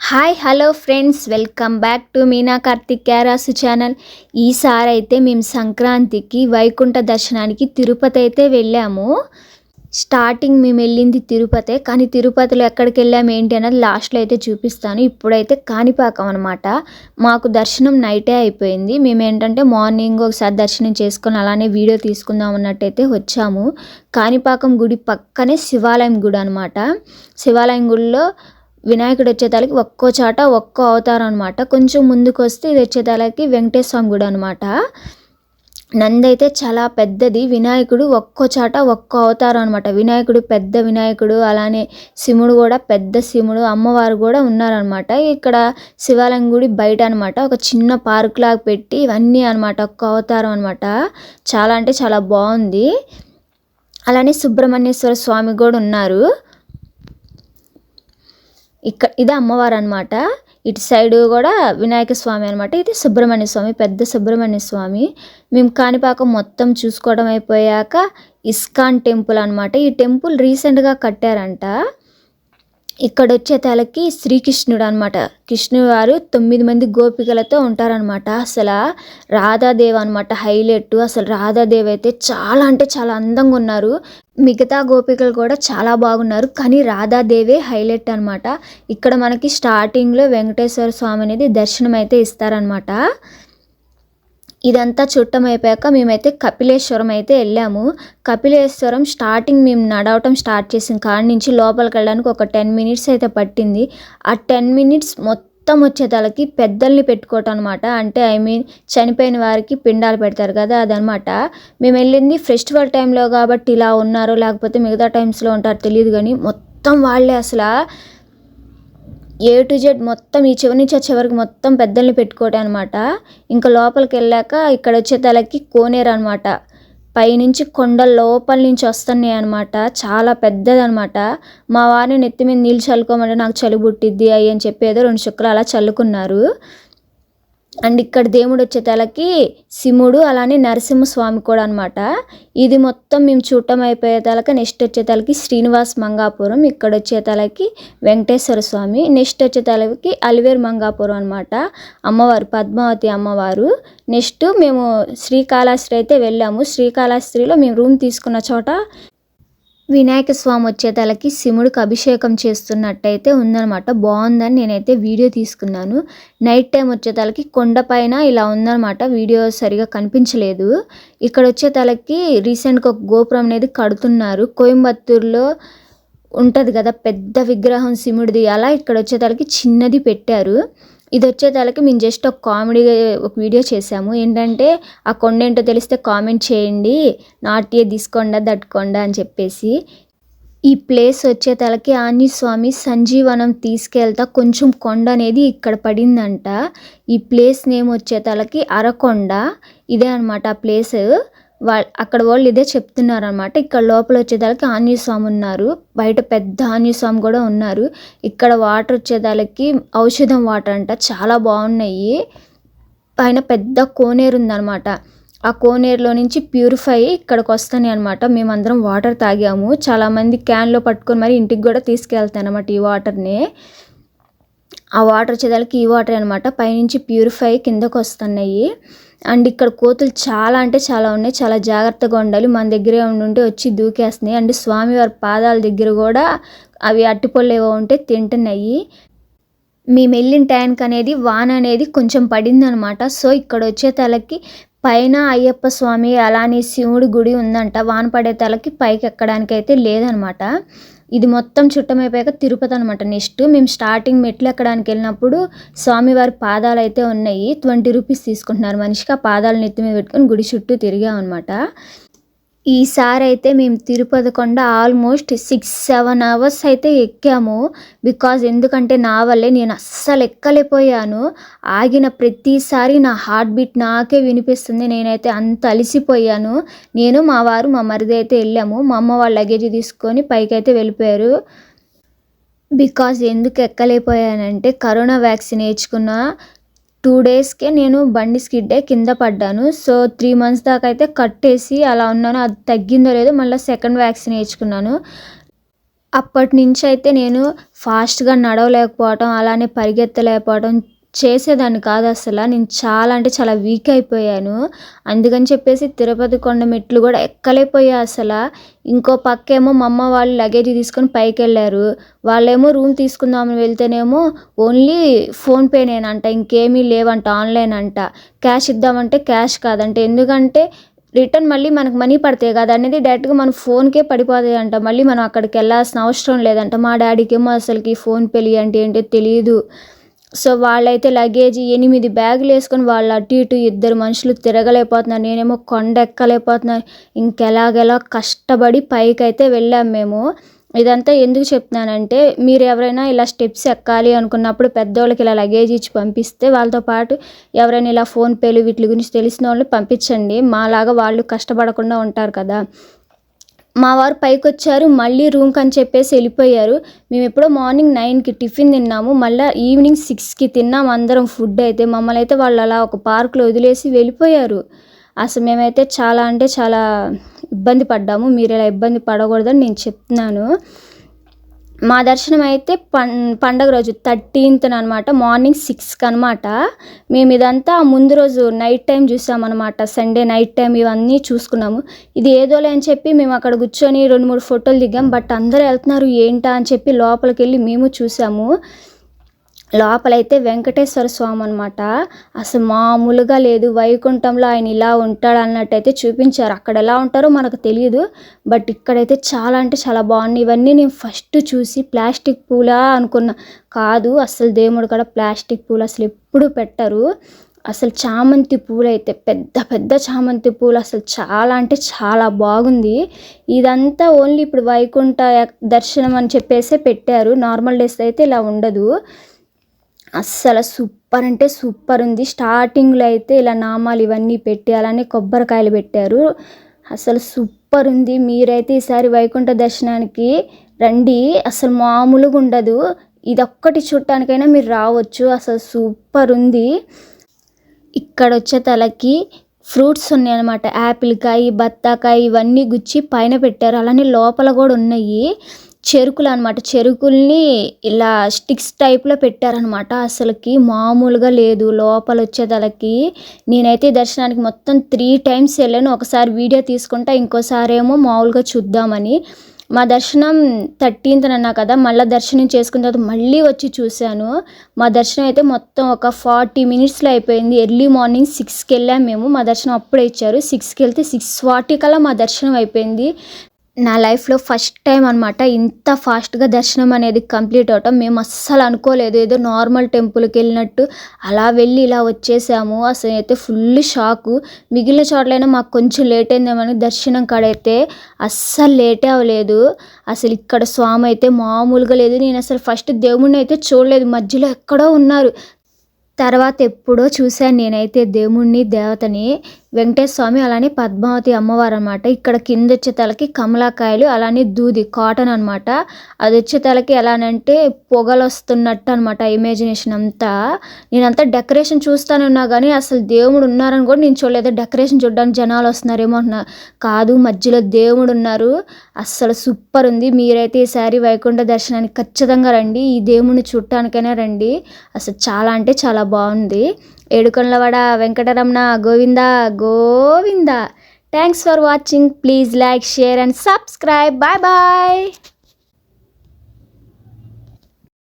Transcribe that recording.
Hi hello friends welcome back to Meena Karthik క్యారాసు channel. ఈసారి అయితే మేము సంక్రాంతికి వైకుంఠ దర్శనానికి తిరుపతి అయితే వెళ్ళాము. స్టార్టింగ్ మేము వెళ్ళింది తిరుపతే కానీ తిరుపతిలో ఎక్కడికి వెళ్ళాము ఏంటి అన్నది లాస్ట్లో అయితే చూపిస్తాను. ఇప్పుడైతే కాణిపాకం అనమాట మాకు దర్శనం నైటే అయిపోయింది. మేము ఏంటంటే మార్నింగ్ ఒకసారి దర్శనం చేసుకొని అలానే వీడియో తీసుకుందాం అన్నట్టయితే వచ్చాము. కాణిపాకం గుడి పక్కనే శివాలయం గుడి అనమాట శివాలయం గుడిలో వినాయకుడు వచ్చేతాలకి ఒక్కో చాట ఒక్కో అవతారం అనమాట కొంచెం ముందుకు వస్తే ఇది వచ్చేతాలకి వెంకటేశ్వర స్వామి గుడి అనమాట నంది అయితే చాలా పెద్దది. వినాయకుడు ఒక్కో చాట ఒక్కో అవతారం అనమాట వినాయకుడు పెద్ద వినాయకుడు అలానే శివుడు కూడా పెద్ద శివుడు అమ్మవారు కూడా ఉన్నారనమాట ఇక్కడ శివాలయం గుడి బయట అనమాట ఒక చిన్న పార్క్ లాగా పెట్టి ఇవన్నీ అనమాట ఒక్క అవతారం అనమాట చాలా అంటే చాలా బాగుంది. అలానే సుబ్రహ్మణ్యేశ్వర స్వామి కూడా ఉన్నారు. ఇక్కడ ఇది అమ్మవారు అనమాట ఇటు సైడ్ కూడా వినాయక స్వామి అనమాట ఇది సుబ్రహ్మణ్య స్వామి పెద్ద సుబ్రహ్మణ్య స్వామి. మేము కాణిపాకం మొత్తం చూసుకోవడం అయిపోయాక ఇస్కాన్ టెంపుల్ అనమాట ఈ టెంపుల్ రీసెంట్గా కట్టారంట. ఇక్కడ వచ్చే తలకి శ్రీకృష్ణుడు అనమాట కృష్ణుడు వారు తొమ్మిది మంది గోపికలతో ఉంటారనమాట అసలు రాధాదేవి అనమాట హైలైట్. అసలు రాధాదేవి అయితే చాలా అంటే చాలా అందంగా ఉన్నారు. మిగతా గోపికలు కూడా చాలా బాగున్నారు. కానీ రాధాదేవే హైలైట్ అనమాట ఇక్కడ మనకి స్టార్టింగ్లో వెంకటేశ్వర స్వామి అనేది దర్శనం అయితే ఇస్తారనమాట ఇదంతా చుట్టం అయిపోయాక మేమైతే కపిలేశ్వరం అయితే వెళ్ళాము. కపిలేశ్వరం స్టార్టింగ్ మేము నడవటం స్టార్ట్ చేసిన కాడి నుంచి లోపలికి వెళ్ళడానికి ఒక టెన్ మినిట్స్ అయితే పట్టింది. ఆ టెన్ మినిట్స్ మొత్తం వచ్చేదానికి పెద్దల్ని పెట్టుకోవటం అనమాట అంటే ఐ మీన్ చనిపోయిన వారికి పిండాలు పెడతారు కదా అదనమాట మేము వెళ్ళింది ఫెస్టివల్ టైంలో కాబట్టి ఇలా ఉన్నారో లేకపోతే మిగతా టైమ్స్లో ఉంటారో తెలియదు కానీ మొత్తం వాళ్ళే అసలు ఏ టు జెడ్ మొత్తం ఈ చివరి నుంచి ఆ చివరికి మొత్తం పెద్దల్ని పెట్టుకోవటం అనమాట ఇంకా లోపలికి వెళ్ళాక ఇక్కడ వచ్చే తలకి కోనేరు అనమాట పైనుంచి కొండ లోపల నుంచి వస్తున్నాయి అనమాట చాలా పెద్దదనమాట మా వారిని నెత్తి మీద నీళ్ళు చల్లుకోమంటే నాకు చలి పుట్టిద్ది అయ్యి అని చెప్పి ఏదో రెండు చుక్కలు అలా చల్లుకున్నారు. అండ్ ఇక్కడ దేవుడు వచ్చే తలకి శివుడు అలానే నరసింహస్వామి కూడా అనమాట ఇది మొత్తం మేము చూడటం అయిపోయే తలక నెక్స్ట్ వచ్చే తలకి శ్రీనివాస్ మంగాపురం ఇక్కడ వచ్చే తలకి వెంకటేశ్వర స్వామి నెక్స్ట్ వచ్చే తలకి అలివేరు మంగాపురం అనమాట అమ్మవారు పద్మావతి అమ్మవారు. నెక్స్ట్ మేము శ్రీకాళహస్త్రి అయితే వెళ్ళాము. శ్రీకాళహస్త్రిలో మేము రూమ్ తీసుకున్న చోట వినాయక స్వామి వచ్చేతలకి శివుడికి అభిషేకం చేస్తున్నట్టయితే ఉందనమాట బాగుందని నేనైతే వీడియో తీసుకున్నాను. నైట్ టైం వచ్చేతలకి కొండపైన ఇలా ఉందనమాట వీడియో సరిగా కనిపించలేదు. ఇక్కడ వచ్చేతలకి రీసెంట్గా ఒక గోపురం అనేది కడుతున్నారు. కోయంబత్తూరులో ఉంటుంది కదా పెద్ద విగ్రహం శివుడిది. అలా ఇక్కడ వచ్చేతలకి చిన్నది పెట్టారు. ఇది వచ్చేదానికి మేము జస్ట్ ఒక కామెడీ ఒక వీడియో చేసాము. ఏంటంటే ఆ కొండ ఏంటో తెలిస్తే కామెంట్ చేయండి. నాట్య తీసుకొండ దట్టుకొండ అని చెప్పేసి. ఈ ప్లేస్ వచ్చే తలకి ఆంజనేయస్వామి సంజీవనం తీసుకెళ్తా కొంచెం కొండ అనేది ఇక్కడ పడిందంట. ఈ ప్లేస్ నేమ్ వచ్చే తలకి అరకొండ. ఇదే అనమాట ఆ ప్లేస్ వా అక్కడ వాళ్ళు ఇదే చెప్తున్నారు అనమాట ఇక్కడ లోపల వచ్చేదానికి ఆంజనేయ స్వామి ఉన్నారు. బయట పెద్ద ఆంజనేయ స్వామి కూడా ఉన్నారు. ఇక్కడ వాటర్ వచ్చేదానికి ఔషధం వాటర్ అంట. చాలా బాగున్నాయి. పైన పెద్ద కోనేరు ఉందన్నమాట. ఆ కోనేరులో నుంచి ప్యూరిఫై ఇక్కడికి వస్తాయి అనమాట మేమందరం వాటర్ తాగాము. చాలామంది క్యాన్లో పట్టుకొని మరి ఇంటికి కూడా తీసుకెళ్తాను అనమాట ఈ వాటర్ని. ఆ వాటర్ వచ్చేదానికి ఈ వాటర్ అనమాట పైనుంచి ప్యూరిఫై కిందకు వస్తున్నాయి అండ్ ఇక్కడ కోతులు చాలా అంటే చాలా ఉన్నాయి. చాలా జాగ్రత్తగా ఉండాలి. మన దగ్గరే ఉండుంటే వచ్చి దూకేస్తున్నాయి. అండ్ స్వామివారి పాదాల దగ్గర కూడా అవి అట్టిపళ్ళు ఏవో ఉంటే తింటున్నాయి. మేము వెళ్ళిన ట్యాంక్ అనేది వాన అనేది కొంచెం పడిందనమాట సో ఇక్కడ వచ్చే తలకి పైన అయ్యప్ప స్వామి అలానే శివుడి గుడి ఉందంట. వాన పడే తలకి పైకి ఎక్కడానికి అయితే లేదనమాట ఇది మొత్తం చుట్టమైపోయాక తిరుపతి అనమాట నెక్స్ట్ మేము స్టార్టింగ్ మెట్లు ఎక్కడానికి వెళ్ళినప్పుడు స్వామివారి పాదాలు అయితే ఉన్నాయి. ట్వంటీ రూపీస్ తీసుకుంటున్నారు మనిషికి. ఆ పాదాలు నెత్తి మీద పెట్టుకొని గుడి చుట్టూ తిరిగామన్నమాట. ఈసారి అయితే మేము తిరుపతి కొండ ఆల్మోస్ట్ సిక్స్ సెవెన్ అవర్స్ అయితే ఎక్కాము. బికాజ్ ఎందుకంటే నా వల్లే నేను అస్సలు ఎక్కలేకపోయాను. ఆగిన ప్రతిసారి నా హార్ట్ బీట్ నాకే వినిపిస్తుంది. నేనైతే అంత అలిసిపోయాను. నేను మా వారు మా మరిది అయితే వెళ్ళాము. మా అమ్మ వాళ్ళ లగేజ్ తీసుకొని పైకైతే వెళ్ళిపోయారు. బికాజ్ ఎందుకు ఎక్కలేకపోయానంటే కరోనా వ్యాక్సిన్ వేయించుకున్న టూ డేస్కే నేను బండి స్కిడ్ అయ్యి కింద పడ్డాను. సో త్రీ మంత్స్ దాకా అయితే కట్టేసి అలా ఉన్నాను. అది తగ్గిందో లేదో మళ్ళీ సెకండ్ వ్యాక్సిన్ వేయించుకున్నాను. అప్పటి నుంచి అయితే నేను ఫాస్ట్గా నడవలేకపోవటం అలానే పరిగెత్తలేకపోవడం చేసేదాన్ని కాదు అసలు. నేను చాలా అంటే చాలా వీక్ అయిపోయాను. అందుకని చెప్పేసి తిరుపతి కొండ మెట్లు కూడా ఎక్కలేకపోయా అసలు. ఇంకో పక్కేమో మా అమ్మ వాళ్ళు లగేజ్ తీసుకొని పైకి వెళ్ళారు. వాళ్ళేమో రూమ్ తీసుకుందామని వెళ్తేనేమో ఓన్లీ ఫోన్పేనేనంట ఇంకేమీ లేవంట ఆన్లైన్ అంట. క్యాష్ ఇద్దామంటే క్యాష్ కాదంట. ఎందుకంటే రిటర్న్ మళ్ళీ మనకు మనీ పడతాయి కదా. అనేది డైరెక్ట్గా మన ఫోన్కే పడిపోతాయి అంట. మళ్ళీ మనం అక్కడికి వెళ్ళాల్సిన అవసరం లేదంట. మా డాడీకేమో అసలుకి ఫోన్ పెళ్ళి అంటే ఏంటో తెలియదు సో వాళ్ళైతే లగేజ్ ఎనిమిది బ్యాగులు వేసుకొని వాళ్ళు అటు ఇటు ఇద్దరు మనుషులు తిరగలేకపోతున్నారు. నేనేమో కొండ ఎక్కలేకపోతున్నాను. ఇంకెలాగెలా కష్టపడి పైకి అయితే వెళ్ళాము మేము. ఇదంతా ఎందుకు చెప్తున్నానంటే మీరు ఎవరైనా ఇలా స్టెప్స్ ఎక్కాలి అనుకున్నప్పుడు పెద్దోళ్ళకి ఇలా లగేజ్ ఇచ్చి పంపిస్తే వాళ్ళతో పాటు ఎవరైనా ఇలా ఫోన్పేలు వీటి గురించి తెలిసిన వాళ్ళు పంపించండి. మాలాగా వాళ్ళు కష్టపడకుండా ఉంటారు కదా. మా వారు పైకి వచ్చారు మళ్ళీ రూమ్కి అని చెప్పేసి వెళ్ళిపోయారు. మేము ఎప్పుడో మార్నింగ్ నైన్కి టిఫిన్ తిన్నాము. మళ్ళీ ఈవినింగ్ సిక్స్కి తిన్నాము అందరం ఫుడ్ అయితే. మమ్మల్ని అయితే వాళ్ళు అలా ఒక పార్క్లో వదిలేసి వెళ్ళిపోయారు. అసలు మేమైతే చాలా అంటే చాలా ఇబ్బంది పడ్డాము. మీరు ఇలా ఇబ్బంది పడకూడదని నేను చెప్తున్నాను. మా దర్శనం అయితే పం పండగ రోజు థర్టీన్త్ అనమాట మార్నింగ్ సిక్స్కి అనమాట. మేము ఇదంతా ముందు రోజు నైట్ టైం చూసామన్నమాట సండే నైట్ టైం ఇవన్నీ చూసుకున్నాము. ఇది ఏదోలే అని చెప్పి మేము అక్కడ కూర్చొని రెండు మూడు ఫోటోలు దిగాం బట్ అందరూ వెళ్తున్నారు ఏంటా అని చెప్పి లోపలికి వెళ్ళి మేము చూసాము. లోపలైతే వెంకటేశ్వర స్వామి అనమాట అసలు మామూలుగా లేదు. వైకుంఠంలో ఆయన ఇలా ఉంటాడు అన్నట్టయితే చూపించారు. అక్కడ ఎలా ఉంటారో మనకు తెలియదు. బట్ ఇక్కడైతే చాలా అంటే చాలా బాగున్నాయి. ఇవన్నీ నేను ఫస్ట్ చూసి ప్లాస్టిక్ పూలా అనుకున్నా. కాదు అసలు దేవుడు కూడా ప్లాస్టిక్ పూలు అసలు ఎప్పుడు పెట్టరు. అసలు చామంతి పూలు అయితే పెద్ద పెద్ద చామంతి పూలు అసలు చాలా అంటే చాలా బాగుంది. ఇదంతా ఓన్లీ ఇప్పుడు వైకుంఠ దర్శనం అని చెప్పేసే పెట్టారు. నార్మల్ డేస్ అయితే ఇలా ఉండదు. అస్సలు సూపర్ అంటే సూపర్ ఉంది. స్టార్టింగ్లో అయితే ఇలా నామాలు ఇవన్నీ పెట్టి అలానే కొబ్బరికాయలు పెట్టారు. అసలు సూపర్ ఉంది. మీరైతే ఈసారి వైకుంఠ దర్శనానికి రండి. అసలు మామూలుగా ఉండదు. ఇదొక్కటి చూడటానికైనా మీరు రావచ్చు. అసలు సూపర్ ఉంది. ఇక్కడ వచ్చే తలకి ఫ్రూట్స్ ఉన్నాయి అనమాట యాపిల్ కాయ బత్తాకాయ ఇవన్నీ గుచ్చి పైన పెట్టారు. అలానే లోపల కూడా ఉన్నాయి. చెరుకులు అనమాట చెరుకుల్ని ఇలా స్టిక్స్ టైప్లో పెట్టారనమాట అసలుకి మామూలుగా లేదు. లోపల వచ్చేదలకి నేనైతే దర్శనానికి మొత్తం త్రీ టైమ్స్ వెళ్ళాను. ఒకసారి వీడియో తీసుకుంటా ఇంకోసారి ఏమో మామూలుగా చూద్దామని. మా దర్శనం థర్టీన్త్ అన్నా కదా మళ్ళీ దర్శనం చేసుకున్న తర్వాత మళ్ళీ వచ్చి చూశాను. మా దర్శనం అయితే మొత్తం ఒక ఫార్టీ మినిట్స్లో అయిపోయింది. ఎర్లీ మార్నింగ్ సిక్స్కి వెళ్ళాము మేము. మా దర్శనం అప్పుడే ఇచ్చారు. సిక్స్కి వెళ్తే సిక్స్ ఫార్టీ కల్లా మా దర్శనం అయిపోయింది. నా లైఫ్లో ఫస్ట్ టైం అనమాట ఇంత ఫాస్ట్గా దర్శనం అనేది కంప్లీట్ అవటం. మేము అస్సలు అనుకోలేదు. ఏదో నార్మల్ టెంపుల్కి వెళ్ళినట్టు అలా వెళ్ళి ఇలా వచ్చేసాము. అసలు అయితే ఫుల్ షాకు. మిగిలిన చోట్లైనా మాకు కొంచెం లేట్ అయిందేమని దర్శనం కాడైతే అస్సలు లేటే అవ్వలేదు. అసలు ఇక్కడ స్వామి అయితే మామూలుగా లేదు. నేను అసలు ఫస్ట్ దేవుడిని అయితే చూడలేదు. మధ్యలో ఎక్కడో ఉన్నారు. తర్వాత ఎప్పుడో చూశాను నేనైతే దేవుణ్ణి దేవతని. వెంకటేశ్వర స్వామి అలానే పద్మావతి అమ్మవారు అనమాట ఇక్కడ కింద వచ్చే తలకి కమలాకాయలు అలానే దూది కాటన్ అనమాట అది వచ్చే తలకి ఎలానంటే పొగలు వస్తున్నట్టు అనమాట ఇమాజినేషన్ అంతా. నేనంతా డెకరేషన్ చూస్తానున్నా కానీ అసలు దేవుడు ఉన్నారని కూడా నేను చూడలేదు. డెకరేషన్ చూడడానికి జనాలు వస్తున్నారేమో అంటున్నా. కాదు మధ్యలో దేవుడు ఉన్నారు అస్సలు సూపర్ ఉంది. మీరైతే ఈసారి వైకుంఠ దర్శనానికి ఖచ్చితంగా రండి. ఈ దేవుడిని చూడటానికైనా రండి. అసలు చాలా అంటే చాలా బాగుంది. Edukondalavada Venkataramana Govinda Govinda. Thanks for watching please like share and subscribe bye bye